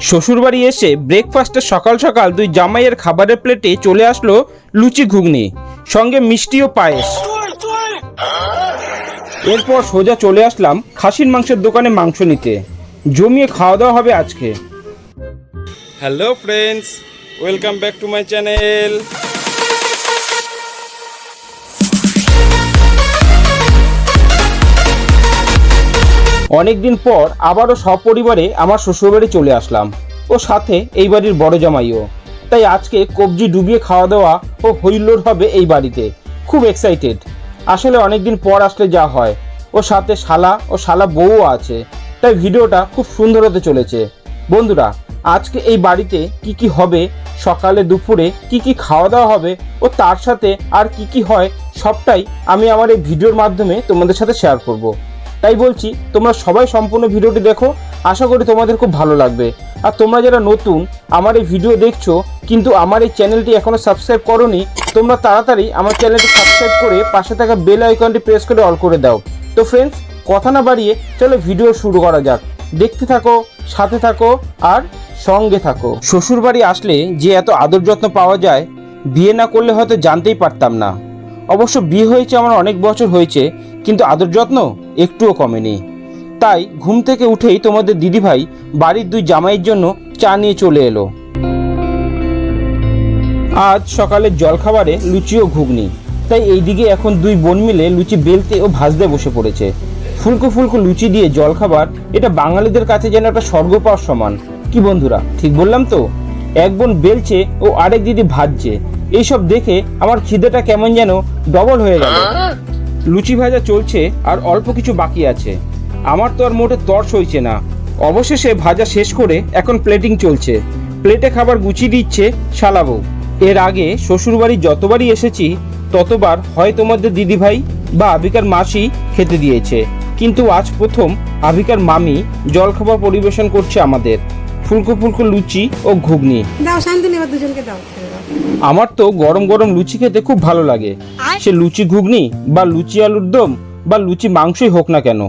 শ্বশুরবাড়ি এসে ব্রেকফাস্টে সকাল সকাল দুই জামাইয়ের খাবারের প্লেটে চলে আসলো লুচি ঘুগনি, সঙ্গে মিষ্টি ও পায়েস। এরপর সোজা চলে আসলাম খাসির মাংসের দোকানে মাংস নিতে। জমিয়ে খাওয়া দাওয়া হবে আজকে। Hello friends welcome back to my channel অনেকদিন পর আবারও সপরিবারে আমার শ্বশুরবাড়ি চলে আসলাম ও সাথে এই বাড়ির বড় জামাইও। তাই আজকে কবজি ডুবিয়ে খাওয়া দাওয়া ও হৈল্লোর হবে এই বাড়িতে। খুব এক্সাইটেড আসলে অনেকদিন পর আসলে যা হয়। ও সাথে শালা ও শালা বউও আছে। তাই ভিডিওটা খুব সুন্দর হতে চলেছে। বন্ধুরা, আজকে এই বাড়িতে কি কি হবে, সকালে দুপুরে কি কি খাওয়া দাওয়া হবে ও তার সাথে আর কি কি হয়, সবটাই আমি আমার এই ভিডিওর মাধ্যমে তোমাদের সাথে শেয়ার করব। তাই বলছি, তোমরা সবাই সম্পূর্ণ ভিডিওটি দেখো, আশা করি তোমাদের খুব ভালো লাগবে। আর তোমরা যারা নতুন, আমার এই ভিডিও দেখছ, কিন্তু আমার এই চ্যানেলটি এখনও সাবস্ক্রাইব করোনি, তোমরা তাড়াতাড়ি আমার চ্যানেলটি সাবস্ক্রাইব করে পাশে থাকা বেল আইকনটি প্রেস করে অল করে দাও। তো ফ্রেন্ডস কথা না বাড়িয়ে চলো ভিডিও শুরু করা যাক। দেখতে থাকো, সাথে থাকো, আর সঙ্গে থাকো। শ্বশুরবাড়ি আসলে যে এত আদর যত্ন পাওয়া যায়, বিয়ে না করলে হয়তো জানতেই পারতাম না। অবশ্য বিয়ে হয়েছে আমার অনেক বছর হয়েছে, কিন্তু আদর যত্ন একটুও কমেনি। তাই ঘুম থেকে উঠেই তোমাদের দিদিভাই বাড়ির দুই জামাইয়ের জন্য চা নিয়ে চলে এলো। আজ সকালের জলখাবারে লুচি ও ঘুগনি। তাই এইদিকে এখন দুই বোন মিলে লুচি বেলতে ও ভাজতে বসে পড়েছে। ফুলকো ফুলকো লুচি দিয়ে জলখাবার, এটা বাঙালিদের কাছে যেন একটা স্বর্গ পাওয়ার সমান। কি বন্ধুরা, ঠিক বললাম তো? এক বোন বেলছে ও আরেক দিদি ভাজছে। এইসব দেখে আমার খিদেটা কেমন যেন ডবল হয়ে গেল। লুচি ভাজা চলছে আর অল্প কিছু বাকি আছে। আমার তো আর মোটে তর্স হইছে না। অবশেষে ভাজা শেষ করে এখন প্লেটিং চলছে। প্লেটে খাবার গুছিয়ে দিচ্ছে শালাবু এর আগে শ্বশুরবাড়ি যতবারই এসেছি, ততবার হয় তোমাদের দিদিভাই বা আবিকার মাসি খেতে দিয়েছে। কিন্তু আজ প্রথম আবিকার মামি জলখাবার পরিবেশন করছে আমাদের। ফুলকো ফুলকো লুচি ও ঘুগনি। দাও শান্তনি এবার দুজনকে দাও আমার তো গরম গরম লুচি খেতে খুব ভালো লাগে। সে লুচি ঘুগনি বা লুচি আলুর দম বা লুচি মাংসই হোক না কেন।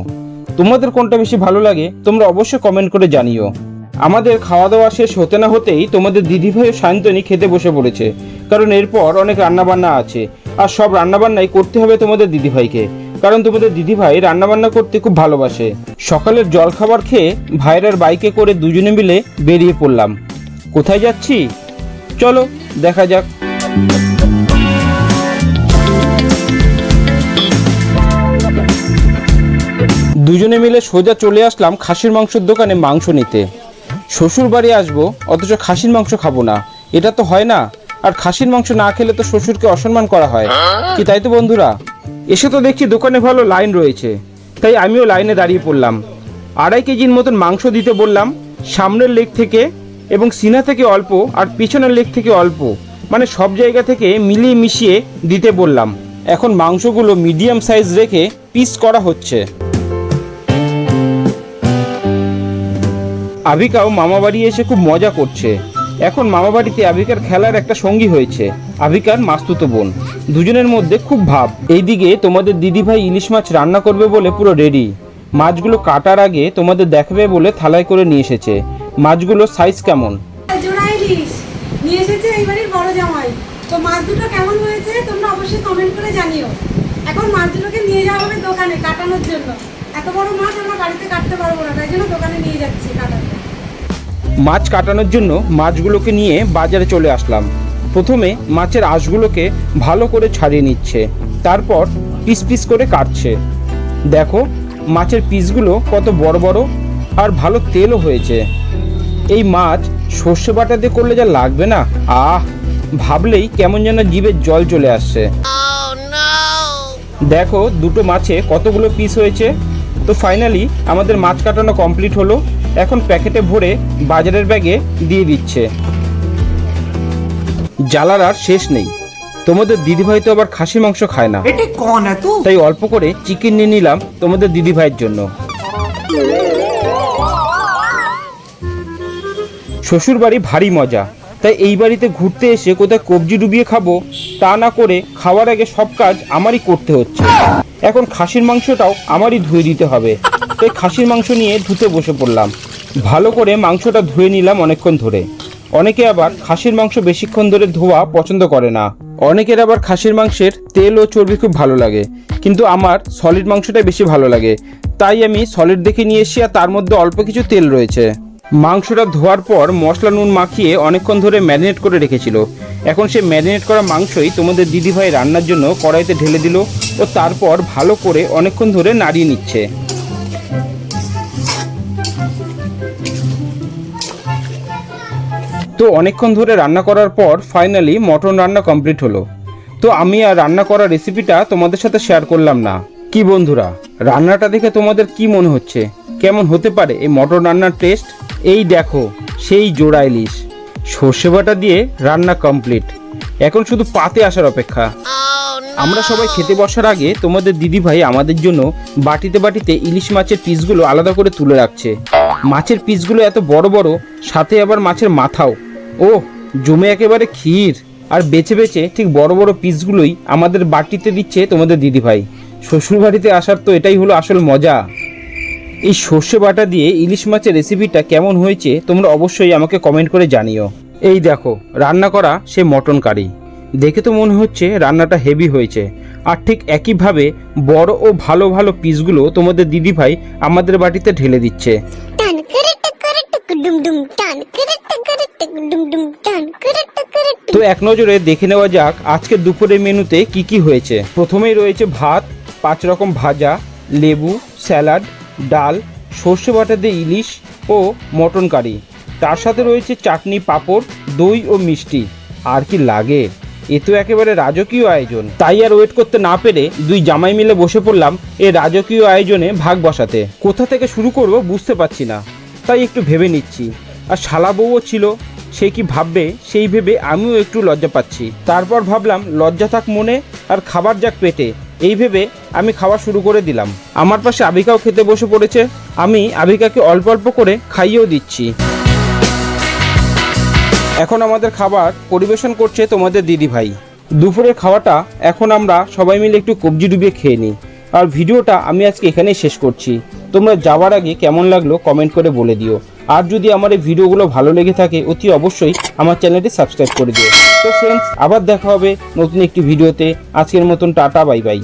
তোমাদের কোনটা বেশি ভালো লাগে তোমরা অবশ্যই কমেন্ট করে জানিও। আমাদের খাওয়া দাওয়া শেষ হতে না হতেই তোমাদের দিদিভাই ও সায়ন্তনী খেতে বসে পড়েছে। কারণ এরপর অনেক রান্নাবান্না আছে। আর সব রান্নাবান্নাই করতে হবে তোমাদের দিদিভাইকে। কারণ তোমাদের দিদিভাই রান্নাবান্না করতে খুব ভালোবাসে। সকালের জলখাবার খেয়ে ভাইরার বাইকে করে দুজনে মিলে বেরিয়ে পড়লাম। কোথায় যাচ্ছি? চলো, দেখা যাক। দুজনে মিলে সোজা চলে আসলাম খাসির মাংসের দোকানে মাংস নিতে। শ্বশুর বাড়ি আসব, অথচ খাসির মাংস খাব না। এটা তো হয় না। আর খাসির মাংস না খেলে তো শ্বশুরকে অসম্মান করা হয়। কি তাই তো বন্ধুরা? এসে তো দেখছি দোকানে ভালো লাইন রয়েছে। তাই আমিও লাইনে দাঁড়িয়ে পড়লাম। আড়াই কেজির মতন মাংস দিতে বললাম, সামনের লেগ থেকে এবং সিনা থেকে অল্প আর পিছনের লেগ থেকে অল্প। মানে সব জায়গা থেকে মিলিয়ে মিশিয়ে দিতে বললাম। এখন মাংসগুলো মিডিয়াম সাইজ রেখে পিস করা হচ্ছে। আবিকাও মামা বাড়ি এসে খুব মজা করছে। এখন মামা বাড়িতে আবিকার খেলার একটা সঙ্গী হয়েছে আবিকার মাস্তুতো বোন। দুজনের মধ্যে খুব ভাব। এইদিকে তোমাদের দিদিভাই ইলিশ মাছ রান্না করবে বলে পুরো রেডি। মাছগুলো কাটার আগে তোমাদের দেখবে বলে থালায় করে নিয়ে এসেছে। মাছগুলো সাইজ কেমন? এত বড় মাছ আমরা বাড়িতে কাটতে পারব না, তাই জন্য দোকানে নিয়ে যাচ্ছি কাটাতে। মাছ কাটানোর জন্য মাছগুলোকে নিয়ে বাজারে চলে আসলাম। প্রথমে মাছের আঁশগুলোকে ভালো করে ছাড়িয়ে নিচ্ছে তারপর পিস পিস করে কাটছে। দেখো মাছের পিসগুলো কত বড় বড় আর ভালো তেলও হয়েছে। এই মাছ সর্ষে বাটা দিয়ে করলে যা লাগবে না? আহ ভাবলেই কেমন যেন জিভে জল চলে আসছে। দেখো দুটো মাছে কতগুলো পিস হয়েছে। তো ফাইনালি আমাদের মাছ কাটানো কমপ্লিট হলো। এখন প্যাকেটে ভরে বাজারের ব্যাগে দিয়ে দিচ্ছে। জ্বালার আর শেষ নেই। তোমাদের দিদিভাই তো আবার খাসি মাংস খায় না। তাই অল্প করে চিকেন নিয়ে নিলাম তোমাদের দিদিভাইয়ের জন্য। শ্বশুর বাড়ি ভারী মজা। তাই এই বাড়িতে ঘুরতে এসে কোথায় কবজি ডুবিয়ে খাব তা না করে খাওয়ার আগে সব কাজ আমারই করতে হচ্ছে। এখন খাসির মাংসটাও আমারই ধুয়ে দিতে হবে। তাই খাসির মাংস নিয়ে ধুতে বসে পড়লাম। ভালো করে মাংসটা ধুয়ে নিলাম অনেকক্ষণ ধরে। অনেকে আবার খাসির মাংস বেশিক্ষণ ধরে ধোয়া পছন্দ করে না। অনেকের আবার খাসির মাংসের তেল ও চর্বি খুব ভালো লাগে, কিন্তু আমার সলিড মাংসটাই বেশি ভালো লাগে। তাই আমি সলিড দেখে নিয়ে এসেছি আর তার মধ্যে অল্প কিছু তেল রয়েছে। মাংসটা ধোয়ার পর মশলা নুন মাখিয়ে অনেকক্ষণ ধরে ম্যারিনেট করে রেখেছিল। এখন সে ম্যারিনেট করা মাংসই তোমাদের দিদিভাই রান্নার জন্য কড়াইতে ঢেলে দিল ও তারপর ভালো করে অনেকক্ষণ ধরে নাড়িয়ে নিচ্ছে। তো অনেকক্ষণ ধরে রান্না করার পর ফাইনালি মটন রান্না কমপ্লিট হলো। তো আমি আর রান্না করার রেসিপিটা তোমাদের সাথে শেয়ার করলাম না। কি বন্ধুরা, রান্নাটা দেখে তোমাদের কি মনে হচ্ছে? কেমন হতে পারে এই মটন রান্নার টেস্ট এই দেখো, সেই জোড়া ইলিশ। সর্ষে বাটা দিয়ে রান্না কমপ্লিট এখন শুধু পাতে আসার অপেক্ষা। আমরা সবাই খেতে বসার আগে তোমাদের দিদিভাই আমাদের জন্য বাটিতে বাটিতে ইলিশ মাছের পিসগুলো আলাদা করে তুলে রাখছে। মাছের পিসগুলো এত বড় বড়, সাথে আবার মাছের মাথাও। ও জমে একেবারে ক্ষীর। আর বেছে বেছে ঠিক বড় বড় পিসগুলোই আমাদের বাটিতে দিচ্ছে তোমাদের দিদিভাই। শ্বশুরবাড়িতে আসার তো এটাই হলো আসল মজা। এই সর্ষে বাটা দিয়ে ইলিশ মাছের রেসিপিটা কেমন হয়েছে তোমরা অবশ্যই আমাকে কমেন্ট করে জানিও। এই দেখো, রান্না করা সে মটন কারি। দেখে তো মনে হচ্ছে রান্নাটা হেভি হয়েছে। আর ঠিক একইভাবে বড় ও ভালো ভালো পিসগুলো তোমাদের দিদিভাই আমাদের বাটিতে ঢেলে দিচ্ছে। তো এক নজরে দেখে নেওয়া যাক, আজকে দুপুরের মেনুতে কি কি হয়েছে। প্রথমেই রয়েছে ভাত, পাঁচ রকম ভাজা, লেবু, স্যালাড, ডাল, সর্ষে বাটা দিয়ে ইলিশ ও মটন কারি। তার সাথে রয়েছে চাটনি, পাঁপড়, দই ও মিষ্টি। আর কি লাগে? এ তো একেবারে রাজকীয় আয়োজন। তাই আর ওয়েট করতে না পেরে দুই জামাই মিলে বসে পড়লাম এ রাজকীয় আয়োজনে ভাগ বসাতে। কোথা থেকে শুরু করব বুঝতে পারছি না। তাই একটু ভেবে নিচ্ছি। আর শালা বউও ছিল সে কি ভাববে, সেই ভেবে আমিও একটু লজ্জা পাচ্ছি। তারপর ভাবলাম, লজ্জা থাক মনে, আর খাবার যাক পেটে। এই ভেবে আমি খাওয়া শুরু করে দিলাম। আমার পাশে আবিকাও খেতে বসে পড়েছে। আমি আবিকাকে অল্প অল্প করে খাইয়েও দিচ্ছি। এখন আমাদের খাবার পরিবেশন করছে তোমাদের দিদি ভাই। দুপুরের খাওয়াটা এখন আমরা সবাই মিলে একটু কবজি ডুবিয়ে খেয়ে নিই। আর ভিডিওটা আমি আজকে এখানেই শেষ করছি। তোমরা যাওয়ার আগে কেমন লাগল কমেন্ট করে বলে দিও। আর যদি আমার এই ভিডিওগুলো ভালো লেগে থাকে, অতি অবশ্যই আমার চ্যানেলটি সাবস্ক্রাইব করে দিও। তো ফ্রেন্ডস আবার দেখা হবে নতুন একটি ভিডিওতে। আজকের মতন টাটা বাই বাই